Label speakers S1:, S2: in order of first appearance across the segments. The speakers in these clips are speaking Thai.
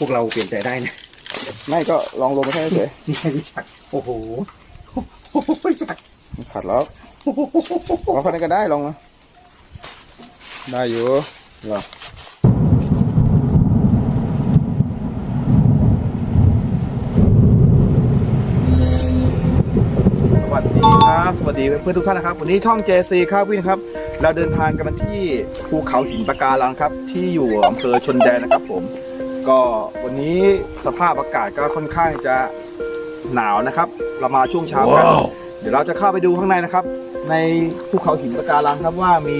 S1: พวกเราเปลี่ยนใจได้นะ
S2: ไม่ก็ลองลงมาแค่เฉย
S1: นี่พี่จักรโอ้โหโอ้โหพี่จักร
S2: ขัดแล้ว
S1: โอ้โห
S2: ลองแค่นี้ก็ได้ลองนะได้อยู่เหรอสวัสดีครับสวัสดีเพื่อนๆทุกท่านนะครับ วันนี้ช่อง JC ครับวินครับ เราเดินทางกันมาที่ภูเขาหินปะการังครับ ที่อยู่อำเภอชนแดนนะครับผม ก็วันนี้สภาพอากาศก็ค่อนข้างจะหนาวนะครับ เรามาช่วงเช้ากัน เดี๋ยวเราจะเข้าไปดูข้างในนะครับ ในภูเขาหินปะการังครับว่ามี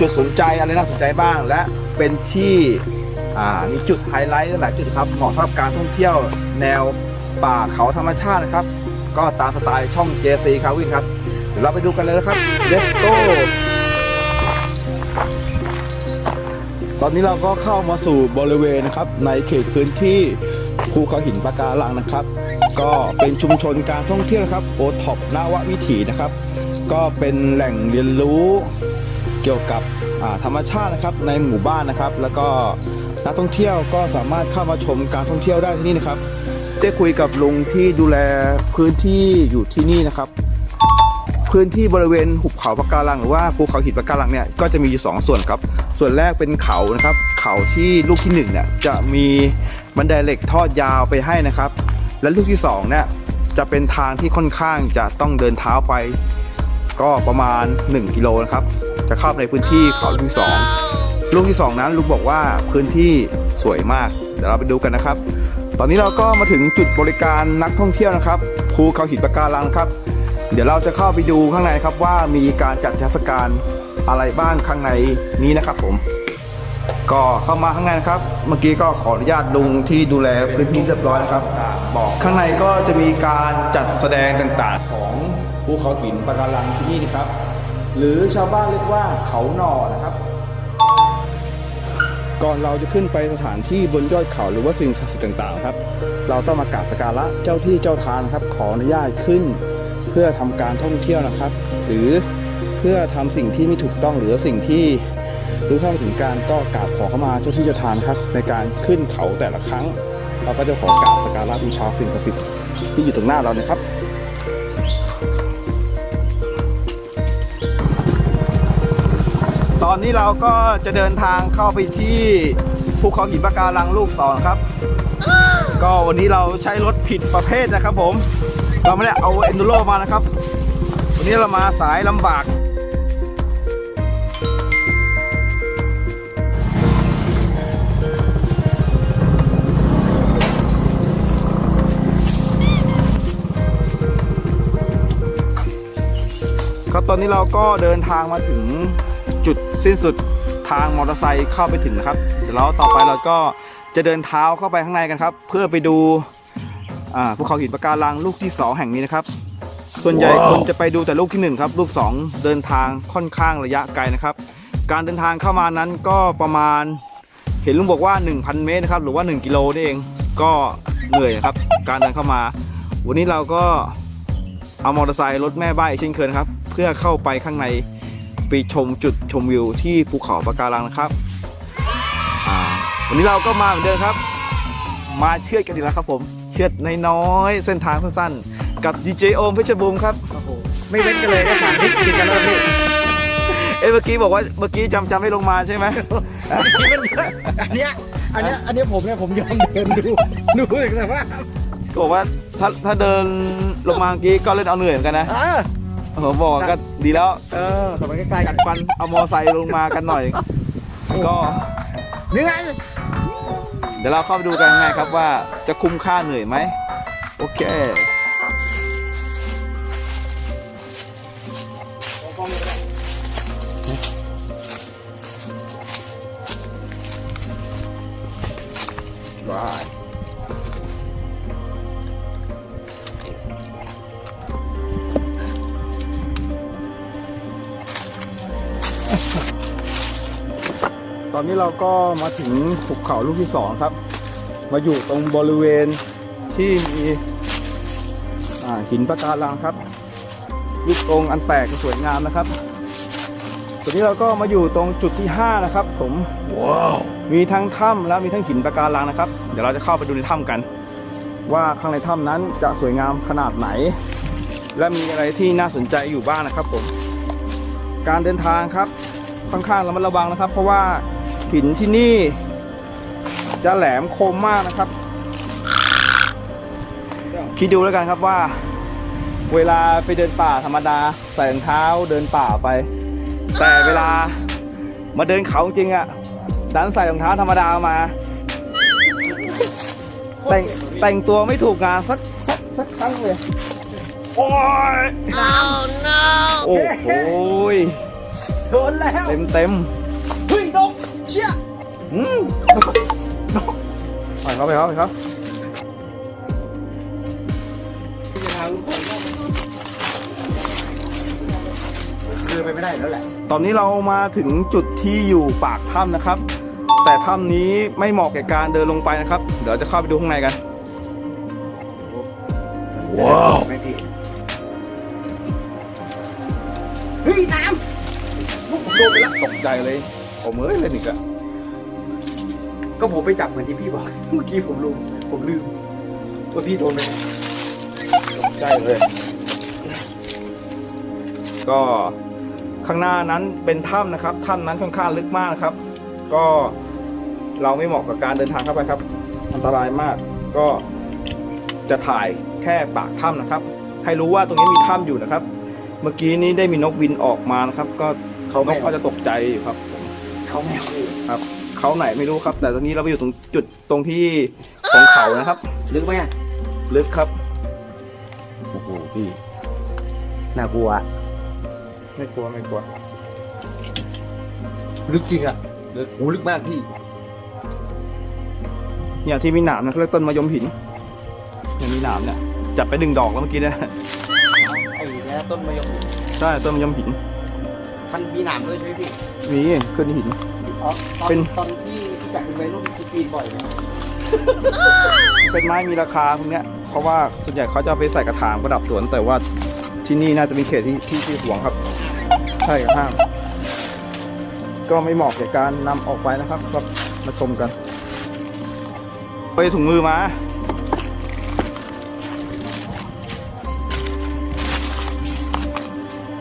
S2: จุดสนใจอะไรน่าสนใจบ้าง และเป็นที่อ่ามีจุดไฮไลท์หลายจุดครับเหมาะสำหรับการท่องเที่ยวแนวป่าเขาธรรมชาตินะครับ ก็ตามสไตล์ช่อง JC ครับวินครับเดี๋ยวเราไปดูกันเลยนะครับ Let's go ตอนนี้เราก็เข้ามาสู่บริเวณนะครับในเขตพื้นที่ภูเขาหินปะการังนะครับ ก็เป็นชุมชนการท่องเที่ยวครับโอท็อปนววิถีนะครับ ก็เป็นแหล่งเรียนรู้เกี่ยวกับธรรมชาตินะครับในหมู่บ้านนะครับ แล้วก็นักท่องเที่ยวก็สามารถเข้ามาชมการท่องเที่ยวได้ที่นี่นะครับได้คุยกับลุงที่ดูแลพื้นที่อยู่ที่นี่นะครับ พื้นที่บริเวณหุบเขาปะการังหรือว่าภูเขาหินปะการังเนี่ยก็จะมีอยู่สองส่วนครับ ส่วนแรกเป็นเขานะครับ เขาที่ลูกที่หนึ่งเนี่ยจะมีบันไดเหล็กทอดยาวไปให้นะครับ และลูกที่สองเนี่ยจะเป็นทางที่ค่อนข้างจะต้องเดินเท้าไป ก็ประมาณ 1กิโลนะครับจะเข้าไปในพื้นที่เขาลูกที่สองลูกที่สองนั้นลุงบอกว่าพื้นที่สวยมากเดี๋ยวเราไปดูกันนะครับ ตอนนี้เราก็มาถึงจุดบริการนักท่องเที่ยวนะครับภูเขาหินปะการังครับ เดี๋ยวเราจะเข้าไปดูข้างในครับว่ามีการจัดเทศกาล อะไรบ้างข้างในนี้นะครับผม ก็เข้ามาข้างในนะครับ เมื่อกี้ก็ขออนุญาตลุงที่ดูแลพื้นที่เรียบร้อยนะครับ บอกข้างในก็จะมีการจัดแสดงต่างๆ ของภูเขาหินปะการังที่นี่นะครับ หรือชาวบ้านเรียกว่าเขาหน่อนะครับก่อนเราจะขึ้นไปสถานที่บนยอดเขาหรือว่าสิ่งศักดิ์สิทธิ์ต่างๆครับ เราต้องมากราบสักการะเจ้าที่เจ้าทางครับ ขออนุญาตขึ้น เพื่อทำการท่องเที่ยวนะครับ หรือ พื่อทำสิ่งที่ไม่ถูกต้องหรือสิ่งที่รู้เท่าไม่ถึงการก็กราบขอเข้ามาเจ้าที่เจ้าทางครับ ในการขึ้นเขาแต่ละครั้ง เราก็จะขอกราบสักการะบูชาสิ่งศักดิ์สิทธิ์ที่อยู่ตรงหน้าเรานะครับตอนนี้เราก็จะเดินทางเข้าไปที่ภูเขาหินปะการังลูกสองครับ ก็วันนี้เราใช้รถผิดประเภทนะครับผม เราไม่ได้เอาเอนดูโรมานะครับ วันนี้เรามาสายลำบาก อนนี้เราก็เดินทางมาถึงจุดสิ้นสุดทางมอเตอร์ไซค์เข้าไปถึงนะครับ เดี๋ยวเราต่อไปเราก็จะเดินเท้าเข้าไปข้างในกันครับ เพื่อไปดูภูเขาหินปะการังลูกที่สองแห่งนี้นะครับ ส่วนใหญ่คนจะไปดูแต่ลูกที่หนึ่งครับ ลูกสองเดินทางค่อนข้างระยะไกลนะครับ การเดินทางเข้ามานั้นก็ประมาณเห็นลุงบอกว่า 1,000 เมตรนะครับหรือว่า 1 กิโลนี่เองก็เหนื่อยครับ การเดินเข้ามา วันนี้เราก็เอามอเตอร์ไซค์รถแม่บ้านเช่นเคยครับ เพื่อเข้าไปข้างในไปชมจุดชมวิวที่ภูเขาปะการังนะครับอ่าวันนี้เราก็มาเหมือนเดิมครับ มาเชือดกันอีกแล้วครับผม เชือดน้อยๆเส้นทางสั้นๆ กับดีเจโอมเพชรบูมครับ
S1: โอ้โหไม่เว้นกันเลยก็สามทิศกินกันแล้วพี่
S2: เอ้ยเมื่อกี้บอกว่าเมื่อกี้จำจำไม่ลงมาใช่ไหม
S1: อันเนี้ยอันเนี้ยอันเนี้ยผมเนี่ยผมยอมเดินดูดูอีกแต่ว่า
S2: ก็บอกว่าถ้าถ้าเดินลงมาเมื่อกี้ก็เล่นเอาเหนื่อยเหมือนกันนะ
S1: เออ
S2: ผมบอกว่าก็ดีแล้ว
S1: เออแต่มันใกล้ๆกั
S2: กันดฟันเอามอไซค์ลงมากันหน่อย ก็
S1: นี่ไง
S2: เดี๋ยวเราเข้าไปดูกันไงครับว่าจะคุ้มค่าเหนื่อยไหม โอเค เราก็มาถึงภูเขาลูกที่สองครับ มาอยู่ตรงบริเวณที่มีอ่าหินปะการังครับลูกตรงอันแปลกสวยงามนะครับตอนนี้เราก็มาอยู่ตรงจุดที่ 5 นะครับ ผมว้าวนมีทั้งถ้ำและมีทั้งหินปะการังนะครับ เดี๋ยวเราจะเข้าไปดูในถ้ำกัน ว่าข้างในถ้ำนั้นจะสวยงามขนาดไหน และมีอะไรที่น่าสนใจอยู่บ้างนะครับผม การเดินทางครับค่อนข้างระมัดระวังนะครับ เพราะว่า หินที่นี่ จะแหลมคมมากนะครับ คิดดูแล้วกันครับว่า เวลาไปเดินป่าธรรมดาใส่รองเท้าเดินป่าไป แต่เวลามาเดินเขาจริงๆอะดันใส่รองเท้าธรรมดามา แต่งแต่งตัวไม่ถูกงานสักสักสักครั้งเลยโอ้ยโอ้โหย
S1: โดนแล้ว
S2: เต็มเต็ม
S1: เฮ้ยนก เชี่ย
S2: ๆอืมไปเขาไปเขาไปเขา
S1: คือไปไม่ได้แล้วแหละ
S2: ตอนนี้เรามาถึงจุดที่อยู่ปากถ้ำนะครับ แต่ถ้ำนี้ไม่เหมาะแก่การเดินลงไปนะครับ เดี๋ยวจะเข้าไปดูข้างในกันว้าว
S1: ไม่พี่เฮ้ยน้ำลูกผมโดนไปแล้ว
S2: ตกใจเลย ผมเอ้ยเล่นอีกอะ
S1: ก็ผมไปจับเหมือนที่พี่บอก เมื่อกี้ผมลืมผมลืมว่าพี่โดนไปแล้ว
S2: ตกใจเลย ก็ข้างหน้านั้นเป็นถ้ำนะครับถ้ำนั้นค่อนข้างลึกมากนะครับ ก็เราไม่เหมาะกับการเดินทางเข้าไปครับ อันตรายมากก็จะถ่ายแค่ปากถ้ำนะครับ ให้รู้ว่าตรงนี้มีถ้ำอยู่นะครับ เมื่อกี้นี้ได้มีนกบินออกมานะครับ ก็เขานกก็จะตกใจอยู่ครับผม
S1: เขาไม่เอา
S2: ครับเขาไหนไม่รู้ครับ แต่ตอนนี้เราไปอยู่ตรงจุดตรงที่ของเขานะครับ
S1: ลึกไหมอะ
S2: ลึกครับ
S1: โอ้โหพี่น่ากลัว
S2: ไม่กลัวไม่กลัว
S1: ลึกจริงอะ
S2: ลึก
S1: โหลึกมากพี่
S2: เนี่ยที่มีหนามนะเขาเรียกต้นมะยมหินเนี่ยมีหนามเนี่ยจับไปหนึ่งดอกแล้วเมื่อกี้เนี่ย
S1: ไอ้แล้วต้นมะยม
S2: ใช่ต้นมะยมหิน
S1: มันมีหนามด้วยใช่ไหมพี่
S2: มีขึ้นหิน
S1: อ๋อตอน
S2: เป็น
S1: ตอนที่ที่จับเป็นวัยรุ่นคือปีนบ่อยนะ
S2: เป็นไม้มีราคาพวกเนี้ยเพราะว่าส่วนใหญ่เขาจะเอาไปใส่กระถางประดับสวน แต่ว่าที่นี่น่าจะมีเขตที่ที่ที่ห่วงครับ ใช่ครับห้ามก็ไม่เหมาะแก่การนำออกไปนะครับก็มาชมกัน ไปถุงมือมา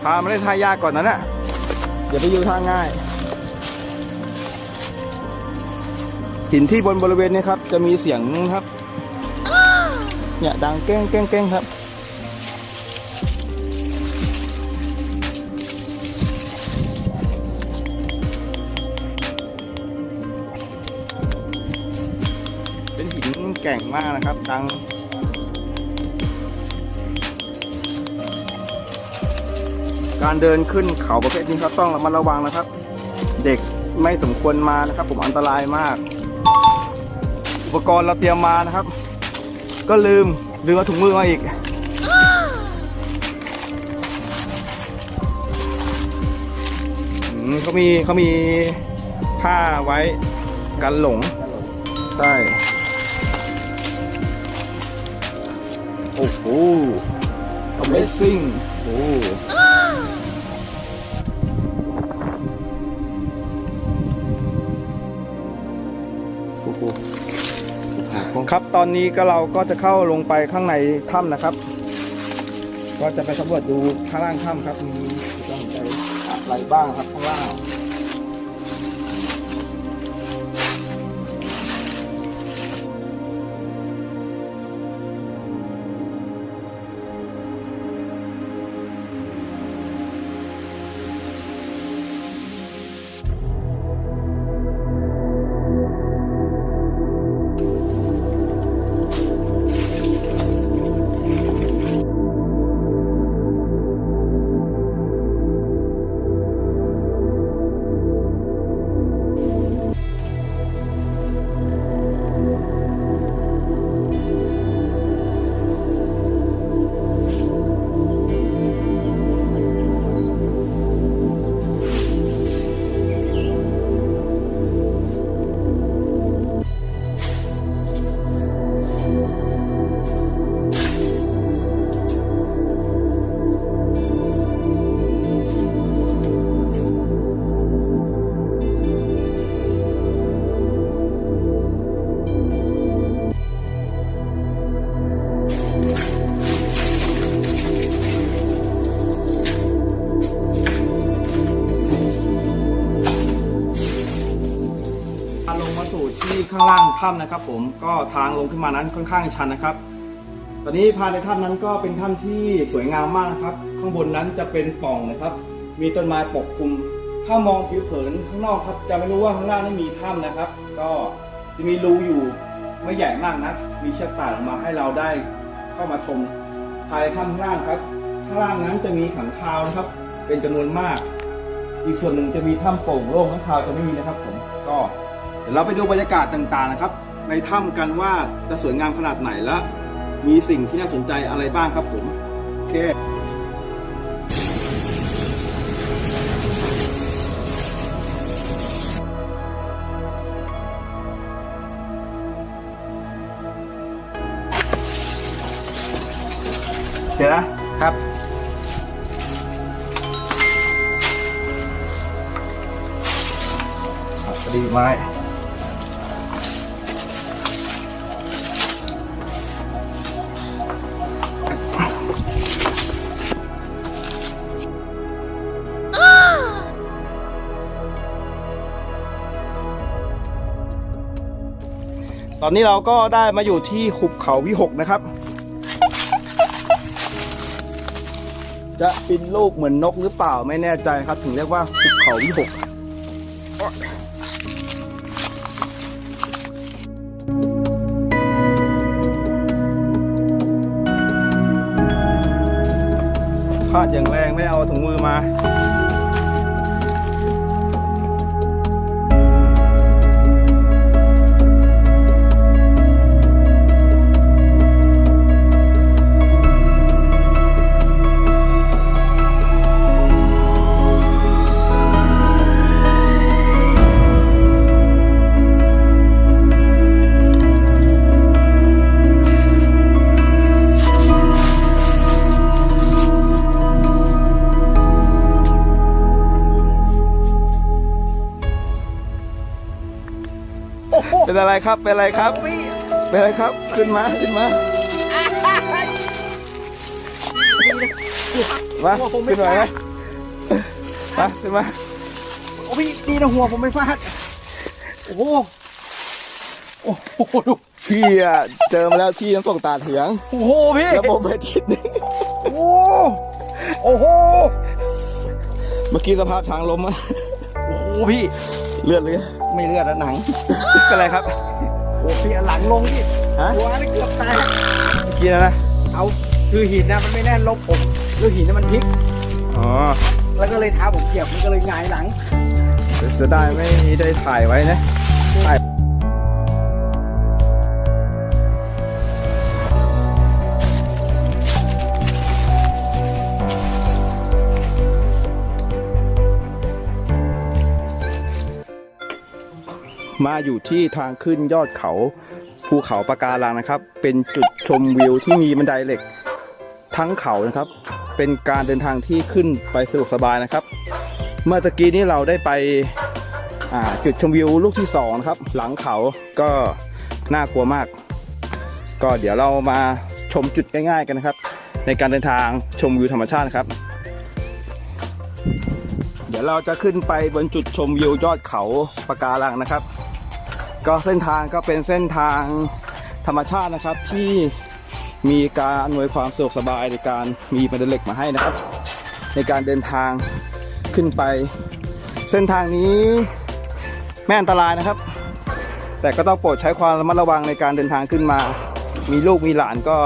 S2: พามาเล่นท่ายากก่อนนะเนี่ย อย่าไปอยู่ทางง่าย หินที่บนบริเวณนี้ครับ จะมีเสียงครับ เนี่ยดังแก้งแก้งแก้งครับ เป็นหินแก่งมากนะครับดัง การเดินขึ้นเขาประเภทนี้ครับต้องระมัดระวังนะครับ เด็กไม่สมควรมานะครับ ผมอันตรายมาก อุปกรณ์เราเตรียมมานะครับ ก็ลืมลืมเอาถุงมือมาอีกเขามีเขามีผ้าไว้กันหลงใช่โอ้โห Amazing โอ้ ครับตอนนี้ก็เราก็จะเข้าลงไปข้างในถ้ำนะครับ ก็จะไปสำรวจดูข้างล่างถ้ำครับมีจุดน่าสนใจอะไรบ้างครับข้างล่าง ข้างล่างถ้ำนะครับผมก็ทางลงขึ้นมานั้นค่อนข้างชันนะครับ ตอนนี้ภายในถ้ำนั้นก็เป็นถ้ำที่สวยงามมากนะครับ ข้างบนนั้นจะเป็นป่องนะครับ มีต้นไม้ปกคลุม ถ้ามองผิวเผินข้างนอกครับ จะไม่รู้ว่าข้างล่างนั้มีถ้ำนะครับ ก็จะมีรูอยู่ไม่ใหญ่มากนะมีเชือกต่างมาให้เราได้เข้ามาชมภายในถ้ำข้างล่างครับข้างล่างนั้นจะมีขังคาวนะครับ เป็นจำนวนมาก อีกส่วนหนึ่งจะมีถ้ำโป่งโล่งข้างคาวจะไม่มีนะครับผมก็ ดี๋ยวเราไปดูบรรยากาศต่างๆนะครับ ในถ้ำกันว่าจะสวยงามขนาดไหนและมีสิ่งที่น่าสนใจอะไรบ้างครับผมโอเคเดี๋ยวนะครับพอดีไม้ ตอนนี้เราก็ได้มาอยู่ที่หุบเขาวิหกนะครับ จะบินลูกเหมือนนกหรือเปล่าไม่แน่ใจครับ ถึงเรียกว่าหุบเขาวิหกพลาดอย่างแรงไม่เอาถุงมือมา เป็นอะไรครับ เป็นอะไรครับ เป็นอะไรครับ ขึ้นมา ขึ้นมา มาขึ้นหน่อยไหมมาขึ้นมา
S1: โอ้พี่ดีนะหัวผมไม่ฟาด โอ้โห โอ้โหดู
S2: พี่อะเจอมาแล้วที่น้ำตกตาเถียง
S1: โอ้โหพี่
S2: ระบบไปทิศหนึง
S1: โอ้โหโอ้โห
S2: เมื่อกี้สภาพทางลมอะ
S1: โอ้โหพี่
S2: เลือดเลย
S1: ไม่เลือดแล้วหนัง
S2: เป็นไรครับ
S1: โอ้พี่เอาหลังลงพี่
S2: ฮะ
S1: หัวนี่เกือบตาย
S2: เมื่อกี้นะนะ
S1: เอาคือหินนะมันไม่แน่นลบผมคือหินนะมันพลิก
S2: อ๋อ
S1: แล้วก็เลยเท้าผมเกี่ยวมันก็เลยหงายหลัง
S2: เสียดายไม่ได้ถ่ายไว้นะถ่าย มาอยู่ที่ทางขึ้นยอดเขาภูเขาปะการังนะครับ เป็นจุดชมวิวที่มีบันไดเหล็ก ทั้งเขานะครับ เป็นการเดินทางที่ขึ้นไปสะดวกสบายนะครับ เมื่อตะกี้นี้เราได้ไปจุดชมวิวลูกที่สองนะครับ หลังเขาก็น่ากลัวมาก ก็เดี๋ยวเรามาชมจุดง่ายๆกันนะครับ ในการเดินทางชมวิวธรรมชาตินะครับ เดี๋ยวเราจะขึ้นไปบนจุดชมวิวยอดเขาปะการังนะครับ ก็เส้นทางก็เป็นเส้นทางธรรมชาตินะครับที่มีการอำนวยความสะดวกสบายในการมีบันไดเหล็กมาให้นะครับ ในการเดินทางขึ้นไป เส้นทางนี้ไม่อันตรายนะครับ แต่ก็ต้องโปรดใช้ความระมัดระวังในการเดินทางขึ้นมา มีลูกมีหลานก็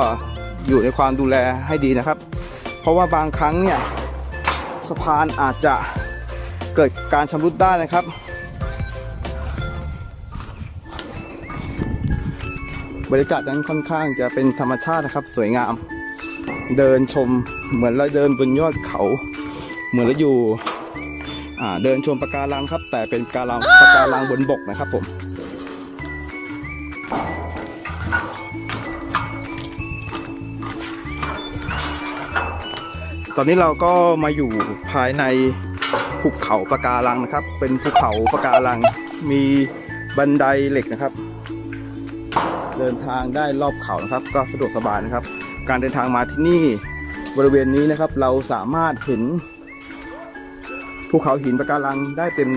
S2: อยู่ในความดูแลให้ดีนะครับ เพราะว่าบางครั้งเนี่ยสะพานอาจจะเกิดการชำรุดได้นะครับ บรรยากาศนั้นค่อนข้างจะเป็นธรรมชาตินะครับ สวยงาม เดินชมเหมือนเราเดินบนยอดเขา เหมือนเราอยู่เดินชมปะการังครับ แต่เป็นปะการังปะการังบนบกนะครับผมตอนนี้เราก็มาอยู่ภายในภูเขาปะการังนะครับ เป็นภูเขาปะการัง มีบันไดเหล็กนะครับ เดินทางได้รอบเขานะครับ ก็สะดวกสบายนะครับ การเดินทางมาที่นี่บริเวณนี้นะครับ เราสามารถเห็นภูเขาหินปะการังได้เต็ม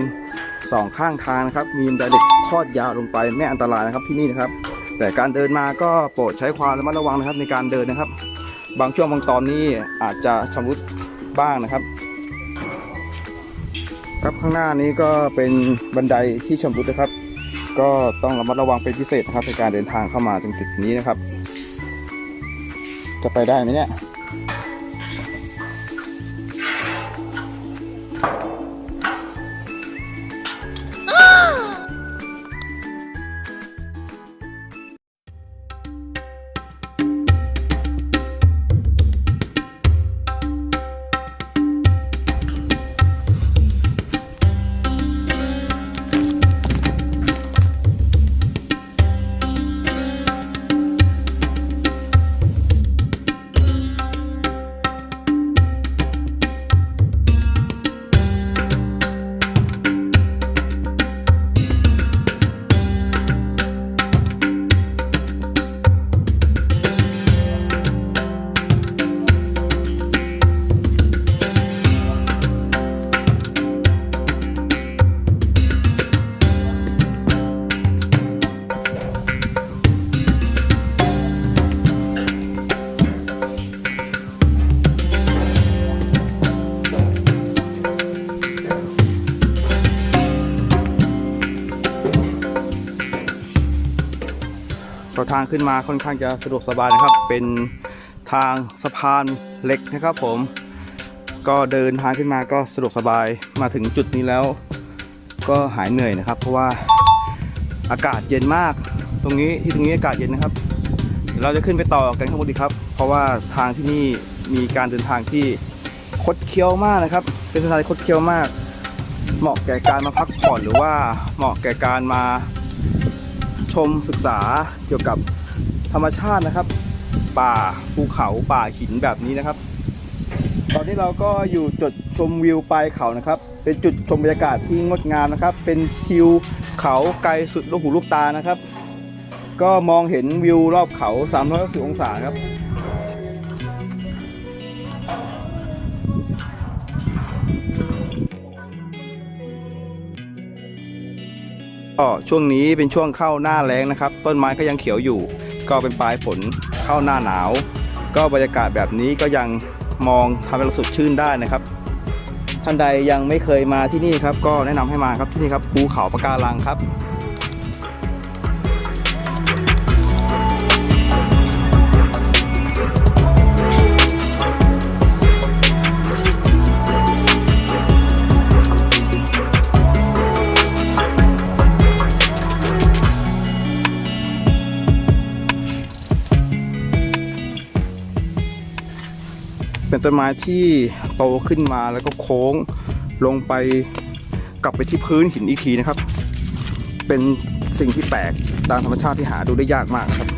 S2: สองข้างทางนะครับ มีบันไดเล็กทอดยาวลงไปไม่อันตรายนะครับที่นี่นะครับ แต่การเดินมาก็โปรดใช้ความระมัดระวังนะครับ ในการเดินนะครับ บางช่วงบางตอนนี้อาจจะชำรุดบ้างนะครับ ครับข้างหน้านี้ก็เป็นบันไดที่ชำรุดนะครับ ก็ต้องระมัดระวังเป็นพิเศษนะครับในการเดินทางเข้ามาตรงจุดนี้นะครับ จะไปได้ไหมเนี่ย ก็ทางขึ้นมาค่อนข้างจะสะดวกสบายนะครับ เป็นทางสะพานเหล็กนะครับ ผม ก็เดินทางขึ้นมาก็สะดวกสบายมาถึงจุดนี้แล้ว ก็หายเหนื่อยนะครับ เพราะว่าอากาศเย็นมาก ตรงนี้ที่ตรงนี้อากาศเย็นนะครับเดี๋ยวเราจะขึ้นไปต่อกันข้างบนดีครับ เพราะว่าทางที่นี่มีการเดินทางที่คดเคี้ยวมากนะครับ เป็นส้นทางที่คดเคี้ยวมาก เหมาะแก่การมาพักผ่อนหรือว่าเหมาะแก่การมา ชมศึกษาเกี่ยวกับธรรมชาตินะครับ ป่าภูเขาป่าหินแบบนี้นะครับ ตอนนี้เราก็อยู่จุดชมวิวปลายเขานะครับ เป็นจุดชมบรรยากาศที่งดงามนะครับ เป็นทิวเขาไกลสุดลูกหูลูกตานะครับ ก็มองเห็นวิวรอบเขา 360 องศาครับ ก็ช่วงนี้เป็นช่วงเข้าหน้าแล้งนะครับ ต้นไม้ก็ยังเขียวอยู่ ก็เป็นปลายฝนเข้าหน้าหนาว ก็บรรยากาศแบบนี้ก็ยังมองทำให้เราสดชื่นได้นะครับ ท่านใดยังไม่เคยมาที่นี่ครับ ก็แนะนำให้มาครับที่นี่ครับภูเขาปะการังครับ เป็นต้นไม้ที่โตขึ้นมาแล้วก็โค้งลงไปกลับไปที่พื้นหินอีกทีนะครับ เป็นสิ่งที่แปลกตามธรรมชาติที่หาดูได้ยากมากนะครับ